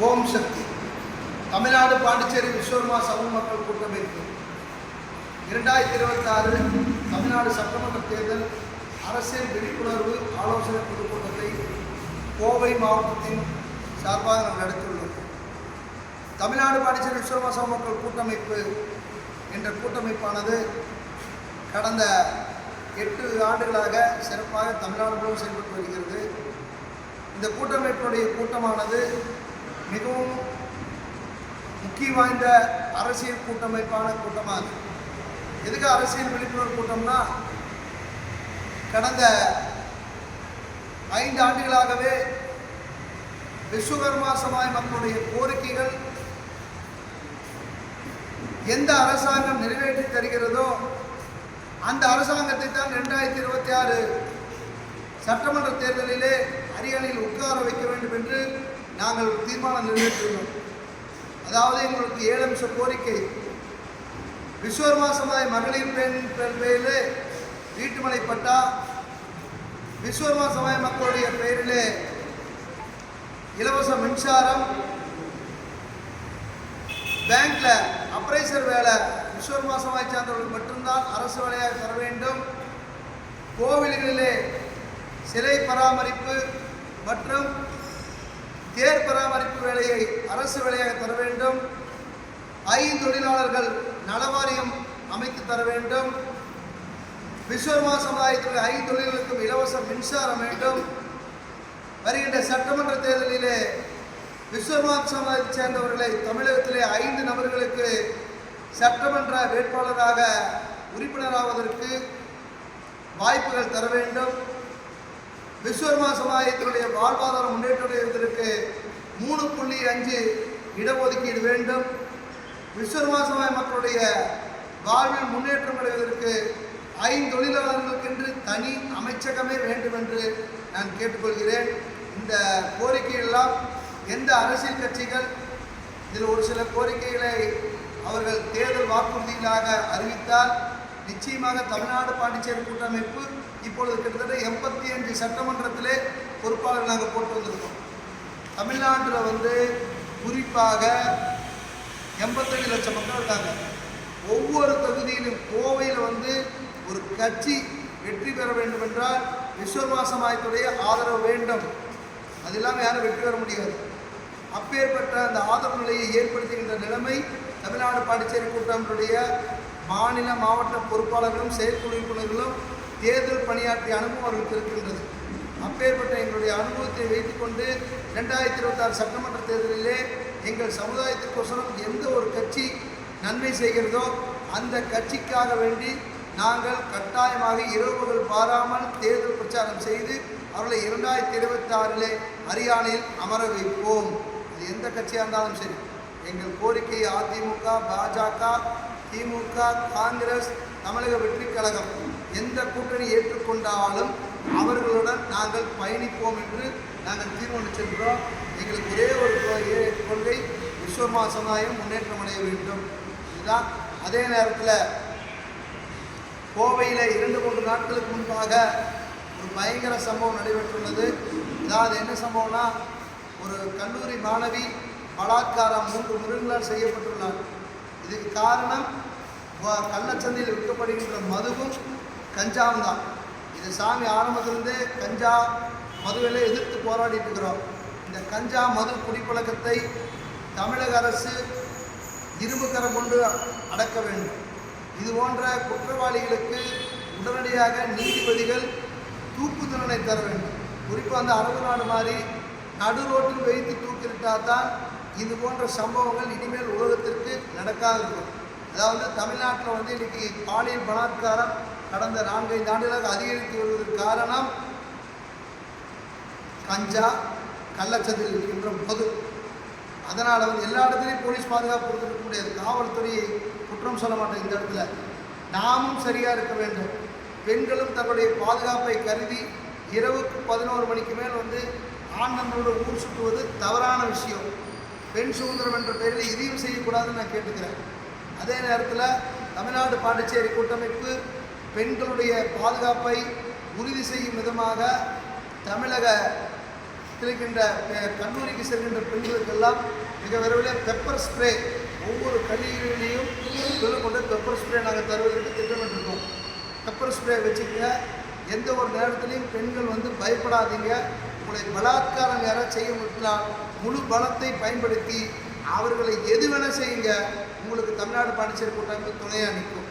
ஓம் சக்தி. தமிழ்நாடு பாண்டிச்சேரி விஸ்வர்மா சமூக மக்கள் கூட்டமைப்பு. இரண்டாயிரத்தி இருபத்தி ஆறு தமிழ்நாடு சட்டமன்ற தேர்தல் அரசியல் விழிப்புணர்வு ஆலோசனை பொதுக்கூட்டத்தை கோவை மாவட்டத்தின் சார்பாக நாம் நடத்தியுள்ளோம். தமிழ்நாடு பாண்டிச்சேரி விஸ்வர்மா சமூக மக்கள் கூட்டமைப்பு என்ற கூட்டமைப்பானது கடந்த எட்டு ஆண்டுகளாக சிறப்பாக தமிழ்நாடு முழுவதும் செயல்பட்டு வருகிறது. இந்த கூட்டமைப்பினுடைய கூட்டமானது மிகவும் முக்கிய வாய்ந்த அரசியல் கூட்டமைப்பான கூட்டமாக எதுக்கு அரசியல் விழிப்புணர்வு கூட்டம்னா கடந்த ஐந்து ஆண்டுகளாகவே விஸ்வகர்மா சமாய் மக்களுடைய கோரிக்கைகள் எந்த அரசாங்கம் நிறைவேற்றி தருகிறதோ அந்த அரசாங்கத்தை தான் ரெண்டாயிரத்தி இருபத்தி ஆறு சட்டமன்ற தேர்தலிலே அரியணையில் உட்கார வைக்க வேண்டும் என்று நாங்கள் ஒரு தீர்மானம் நிறைவேற்றியுள்ளோம் அதாவது எங்களுக்கு ஏழு அம்ச கோரிக்கை. விஸ்வகர்மா சமுதாய மகளிர் பெண் பெண் பெயரிலே வீட்டுமனை பட்டா விஸ்வர்மா சமுதாய மக்களுடைய பெயரிலே இலவச மின்சாரம் பேங்க்ல அப்ரைசர் வேலை விஸ்வர்மா சமுதாய சார்ந்தவர்கள் மட்டும்தான் அரசு வேலையாக தர வேண்டும். கோவில்களிலே சிலை பராமரிப்பு மற்றும் வேலையை அரசு வேலையாக தர வேண்டும். ஐந்தொழிலாளர்கள் நலவாரியம் அமைத்து தர வேண்டும். விஸ்வர்மா சமுதாயத்தினுடைய ஐந்து தொழில்களுக்கும் இலவச மின்சாரம் வேண்டும். வருகின்ற சட்டமன்ற தேர்தலிலே விஸ்வர்மா சமுதாயத்தை சேர்ந்தவர்களை தமிழகத்திலே ஐந்து நபர்களுக்கு சட்டமன்ற வேட்பாளராக உறுப்பினராவதற்கு வாய்ப்புகள் தர வேண்டும். விஸ்வர்மா சமுதாயத்தினுடைய வாழ்வாதார முன்னேற்றம் அடைவதற்கு மூணு புள்ளி அஞ்சு இடஒதுக்கீடு வேண்டும். விஸ்வரமா சமய மக்களுடைய வாழ்வில் முன்னேற்றம் அடைவதற்கு ஐந்தொழிலாளர்களுக்கென்று தனி அமைச்சகமே வேண்டும் என்று நான் கேட்டுக்கொள்கிறேன். இந்த கோரிக்கையெல்லாம் எந்த அரசியல் கட்சிகள் இதில் ஒரு சில கோரிக்கைகளை அவர்கள் தேர்தல் வாக்குறுதிகளாக அறிவித்தால் நிச்சயமாக தமிழ்நாடு பாண்டிச்சேரி கூட்டமைப்பு இப்பொழுது கிட்டத்தட்ட எண்பத்தி அஞ்சு சட்டமன்றத்திலே பொறுப்பாளர் நாங்கள் போட்டு வந்திருக்கோம். தமிழ்நாட்டில் வந்து குறிப்பாக எண்பத்தஞ்சு லட்சம் மக்கள் இருக்காங்க. ஒவ்வொரு தொகுதியிலும் கோவையில் வந்து ஒரு கட்சி வெற்றி பெற வேண்டும் என்றால் விஸ்வர்வாசமாயத்துடைய ஆதரவு வேண்டும். அது இல்லாமல் யாரும் வெற்றி பெற முடியாது. அப்பேற்பட்ட அந்த ஆதரவு நிலையை ஏற்படுத்துகின்ற நிலைமை தமிழ்நாடு பாண்டிச்சேரி கூட்டமைப்புடைய மாநில மாவட்ட பொறுப்பாளர்களும் செயற்குழு உறுப்பினர்களும் தேர்தல் பணியாற்றிய அனுபவம் அவர்களுக்கு இருக்கின்றது. அப்பேற்பட்ட எங்களுடைய அனுபவத்தை வைத்துக்கொண்டு ரெண்டாயிரத்தி இருபத்தாறு சட்டமன்ற தேர்தலிலே எங்கள் சமுதாயத்திற்கோசரம் எந்த ஒரு கட்சி நன்மை செய்கிறதோ அந்த கட்சிக்காக வேண்டி நாங்கள் கட்டாயமாக இரவுகள் பாராமல் தேர்தல் பிரச்சாரம் செய்து அவர்களை இரண்டாயிரத்தி இருபத்தி ஆறிலே ஹரியானையில் அமர வைப்போம். அது எந்த கட்சியாக இருந்தாலும் சரி. எங்கள் கோரிக்கை அதிமுக பாஜக திமுக காங்கிரஸ் தமிழக வெற்றி கழகம் எந்த கூட்டணி ஏற்றுக்கொண்டாலும் அவர்களுடன் நாங்கள் பயணிப்போம் என்று நாங்கள் தீர்மானிச்சிருக்கிறோம். எங்களுக்கு ஒரே ஒரு கொள்கை விஸ்வமா சமுதாயம் முன்னேற்றம் அடைய வேண்டும். இதுதான் அதே நேரத்தில் கோவையில் இரண்டு மூன்று நாட்களுக்கு முன்பாக ஒரு பயங்கர சம்பவம் நடைபெற்றுள்ளது. அதாவது என்ன சம்பவம்னா ஒரு கல்லூரி மாணவி பலாத்காரம் மூன்று முருகங்களால் செய்யப்பட்டுள்ளார். இதுக்கு காரணம் கள்ளச்சந்தையில் விற்கப்படுகின்ற மதுவும் கஞ்சாவும் தான் இது சாமி ஆரம்பத்திலிருந்தே கஞ்சா மதுவில் எதிர்த்து போராடிட்டு இருக்கிறோம். இந்த கஞ்சா மது குடிப்பழக்கத்தை தமிழக அரசு இரும்புக்கரம் கொண்டு அடக்க வேண்டும். இது போன்ற குற்றவாளிகளுக்கு உடனடியாக நீதிபதிகள் தூக்கு தண்டனை தர வேண்டும். குறிப்பாக அந்த அரபு நாடு மாதிரி நடு ரோட்டில் வைத்து தூக்கிவிட்டால் தான் இது போன்ற சம்பவங்கள் இனிமேல் உலகத்திற்கு நடக்காது. இருக்கும் அதாவது தமிழ்நாட்டில் வந்து இன்னைக்கு பாலியல் பலாத்காரம் கடந்த நான்கைந்து ஆண்டுகளாக அதிகரித்து வருவதற்கு காரணம் கஞ்சா கள்ளச்சந்தில் இருக்கின்ற பொது. அதனால் வந்து எல்லா இடத்துலையும் போலீஸ் பாதுகாப்பு கொடுத்துருக்க முடியாது. காவல்துறையை குற்றம் சொல்ல மாட்டேன் இந்த இடத்துல. நாமும் சரியாக இருக்க வேண்டும். பெண்களும் தங்களுடைய பாதுகாப்பை கருதி இரவுக்கு பதினோரு மணிக்கு மேல் வந்து ஆண் நண்பரோட ஊர் சுற்றுவது தவறான விஷயம். பெண் சுதந்திரம் என்ற பெயரில் இதையும் செய்யக்கூடாதுன்னு நான் கேட்டுக்கிறேன். அதே நேரத்தில் தமிழ்நாடு பாண்டிச்சேரி கூட்டமைப்பு பெண்களுடைய பாதுகாப்பை உறுதி செய்யும் விதமாக தமிழக இருக்கின்ற கல்லூரிக்கு செல்கின்ற பெண்களுக்கெல்லாம் மிக விரைவில் பெப்பர் ஸ்ப்ரே ஒவ்வொரு கல்லூரியிலையும் கொண்டு பெப்பர் ஸ்ப்ரே நாங்கள் தருவதற்கு திட்டமிட்டிருக்கோம். பெப்பர் ஸ்ப்ரே வச்சுக்கங்க. எந்த ஒரு நேரத்துலையும் பெண்கள் வந்து பயப்படாதீங்க. உங்களை பலாத்காரம் யாராவது செய்ய முடியலாம் முழு பலத்தை பயன்படுத்தி அவர்களை எது வேணால் செய்யுங்க. உங்களுக்கு தமிழ்நாடு பாண்டிச்சேரி கூட்டமைப்பு துணையாக நிற்கும்.